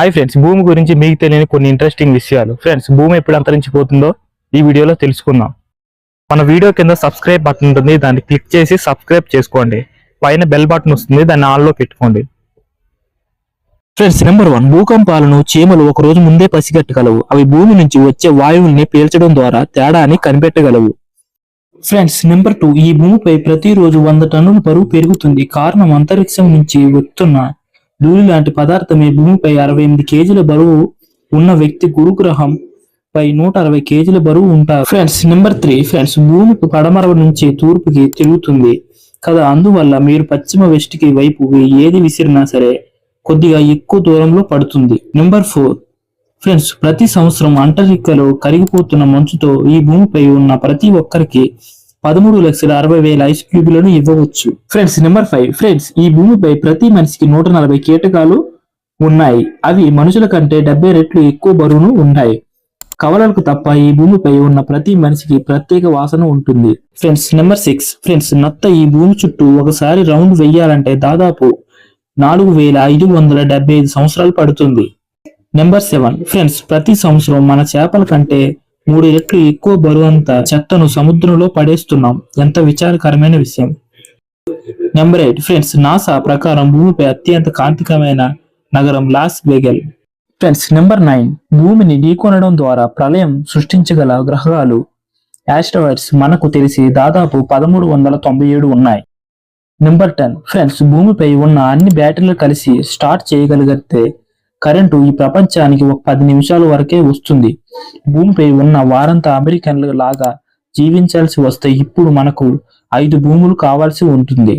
Hi friends భూమి గురించి మీకు తెలియని కొన్ని ఇంట్రెస్టింగ్ విషయాలు. ఫ్రెండ్స్ భూమి ఎప్పుడు అంతరించిపోతుందో ఈ వీడియోలో తెలుసుకుందాం. మన వీడియో కింద సబ్స్క్రైబ్ బటన్ ఉంటుంది. దాన్ని క్లిక్ చేసి సబ్స్క్రైబ్ చేసుకోండి. పైన బెల్ బటన్ వస్తుంది. దాన్ని ఆన్లో పెట్టుకోండి. ఫ్రెండ్స్ నెంబర్ వన్ భూకంపాలను చీమలు ఒక రోజు ముందే పసిగట్టగలవు. అవి భూమి నుంచి వచ్చే వాయువుల్ని పీల్చడం ద్వారా తేడాని కనిపెట్టగలవు. ఫ్రెండ్స్ నెంబర్ టూ ఈ భూమిపై ప్రతిరోజు వంద టన్నుల బరువు పెరుగుతుంది. కారణం అంతరిక్షం నుంచి వస్తున్న ధూళి లాంటి పదార్థమే భూమిపై అరవై ఎనిమిది కేజీల బరువు ఉన్న వ్యక్తి గురుగ్రహం పై నూట అరవై కేజీల బరువు ఉంటారు. ఫ్రెండ్స్ నెంబర్ త్రీ ఫ్రెండ్స్ భూమి పడమర నుంచి తూర్పుకి తిరుగుతుంది కదా? అందువల్ల మీరు పశ్చిమ వెస్ట్కి వైపు ఏది విసిరినా సరే కొద్దిగా ఎక్కువ దూరంలో పడుతుంది. నెంబర్ ఫోర్ ఫ్రెండ్స్ ప్రతి సంవత్సరం అంటరిక్కలో కరిగిపోతున్న మంచుతో ఈ భూమిపై ఉన్న ప్రతి ఒక్కరికి పదమూడు లక్షల అరవై వేల ఐస్ క్యూబులను ఇవ్వవచ్చు. ఫ్రెండ్స్ నెంబర్ ఫైవ్ ఫ్రెండ్స్ ఈ భూమిపై ప్రతి మనిషికి నూట నలభై కీటకాలు ఉన్నాయి. అవి మనుషుల కంటే డెబ్బై రెట్లు ఎక్కువ బరువును ఉన్నాయి కవలలకు తప్ప ఈ భూమిపై ఉన్న ప్రతి మనిషికి ప్రత్యేక వాసన ఉంటుంది. ఫ్రెండ్స్ నెంబర్ సిక్స్ ఫ్రెండ్స్ నత్త ఈ భూమి చుట్టూ ఒకసారి రౌండ్ వెయ్యాలంటే దాదాపు నాలుగు వేల ఐదు వందల డెబ్బై ఐదు సంవత్సరాలు పడుతుంది. నెంబర్ సెవెన్ ఫ్రెండ్స్ ప్రతి సంవత్సరం మన చేపల కంటే మూడు రెట్లు ఎక్కువ బరువంత చెత్తను సముద్రంలో పడేస్తున్నాం. ఎంత విచారకరమైన విషయం. నెంబర్ ఎయిట్ ఫ్రెండ్స్ నాసా ప్రకారం భూమిపై అత్యంత కాంతికమైన నగరం Las Vegas. Friends number nine భూమిని ఢీకొనడం ద్వారా ప్రళయం సృష్టించగల గ్రహాలు యాస్ట్రాయిడ్స్ మనకు తెలిసి దాదాపు పదమూడు వందల తొంభై ఏడు ఉన్నాయి. నెంబర్ టెన్ ఫ్రెండ్స్ భూమిపై ఉన్న అన్ని బ్యాటరీలు కలిసి స్టార్ట్ చేయగలిగితే కరెంటు ఈ ప్రపంచానికి ఒక పది నిమిషాల వరకే వస్తుంది. భూమిపై ఉన్న వారంతా అమెరికన్లు లాగా జీవించాల్సి వస్తే ఇప్పుడు మనకు ఐదు భూములు కావాల్సి ఉంటుంది.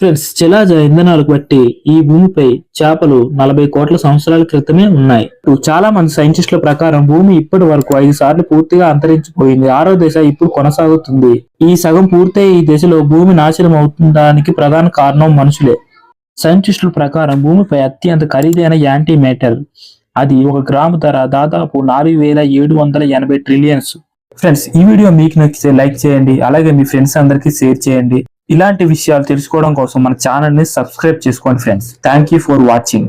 ఫ్రెండ్స్ శిలాజ ఇంధనాలకు బట్టి ఈ భూమిపై చేపలు నలభై కోట్ల సంవత్సరాల క్రితమే ఉన్నాయి. చాలా మంది సైంటిస్టుల ప్రకారం భూమి ఇప్పటి వరకు ఐదు సార్లు పూర్తిగా అంతరించిపోయింది. ఆరో దశ ఇప్పుడు కొనసాగుతుంది. ఈ సగం పూర్తయి ఈ దశలో భూమి నాశనం అవుతుందానికి ప్రధాన కారణం మనుషులే. సైంటిస్టుల ప్రకారం భూమిపై అత్యంత ఖరీదైన యాంటీ మెటల్ అది ఒక గ్రాము ధర దాదాపు నాలుగు వేల ఏడు వందల ఎనభై ట్రిలియన్స్ ఫ్రెండ్స్ ఈ వీడియో మీకు నచ్చితే లైక్ చేయండి అలాగే మీ ఫ్రెండ్స్ అందరికీ షేర్ చేయండి. ఇలాంటి విషయాలు తెలుసుకోవడం కోసం మన ఛానల్ని సబ్స్క్రైబ్ చేసుకోండి friends thank you for watching